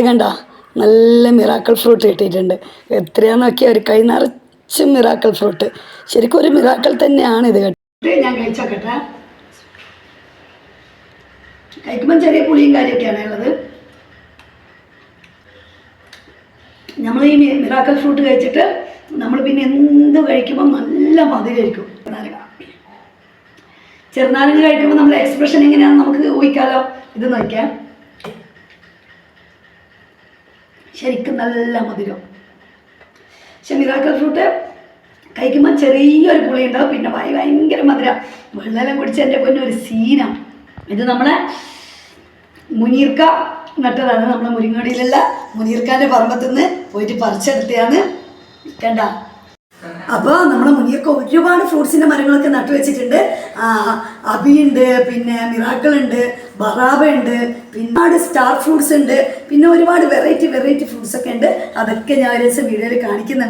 ഇത് കണ്ട നല്ല മിറാക്കിൾ ഫ്രൂട്ട് കിട്ടിയിട്ടുണ്ട്. എത്രയാണെന്ന് നോക്കിയാൽ ഒരു കൈ നിറച്ച് മിറാക്കിൾ ഫ്രൂട്ട് ശരിക്കും ഒരു മിറാക്കിൾ തന്നെയാണ് ഇത് കേട്ടോ ഞാൻ കഴിച്ചോക്കട്ടെ. കഴിക്കുമ്പം ചെറിയ പുളിയും കാര്യമൊക്കെയാണ് ഉള്ളത്. നമ്മൾ ഈ മിറാക്കൽ ഫ്രൂട്ട് കഴിച്ചിട്ട് നമ്മൾ പിന്നെ എന്ത് കഴിക്കുമ്പോൾ നല്ല മധുരമായിരിക്കും ചെറുനാരങ്ങ. ചെറുനാരങ്ങ കഴിക്കുമ്പോൾ നമ്മുടെ എക്സ്പ്രഷൻ എങ്ങനെയാണെന്ന് നമുക്ക് ഊഹിക്കാലോ? ഇത് നോക്കിയാൽ ശരിക്കും നല്ല മധുരം. പക്ഷെ മിറാക്കൽ ഫ്രൂട്ട് കഴിക്കുമ്പോൾ ചെറിയൊരു പുളി ഉണ്ടാവും പിന്നെ വായി ഭയങ്കര മധുരം. വെള്ളം കുടിച്ച് എന്റെ പൊന്നെ ഒരു സീനാണ് ഇത് നമ്മളെ മുനീർക്ക നട്ടതാണ്. നമ്മളെ മുരിങ്ങടിയിലുള്ള മുനീർക്കാന്റെ പറമ്പത്തുനിന്ന് പോയിട്ട് പറിച്ചെടുത്തതാണ്. കണ്ട? അപ്പോൾ നമ്മുടെ മുനിയൊക്കെ ഒരുപാട് ഫ്രൂട്ട്സിന്റെ മരങ്ങളൊക്കെ നട്ടു വെച്ചിട്ടുണ്ട്. ആ, അബിയുണ്ട് പിന്നെ മിറാക്കിൾ ഉണ്ട് ബറാബ ഉണ്ട് പിന്നെ ഒരുപാട് സ്റ്റാർ ഫ്രൂട്ട്സ് ഉണ്ട്. പിന്നെ ഒരുപാട് വെറൈറ്റി വെറൈറ്റി ഫ്രൂട്ട്സ് ഒക്കെ ഉണ്ട്. അതൊക്കെ ഞാൻ ഒരു ദിവസം വീഡിയോയിൽ കാണിക്കുന്നുണ്ട്.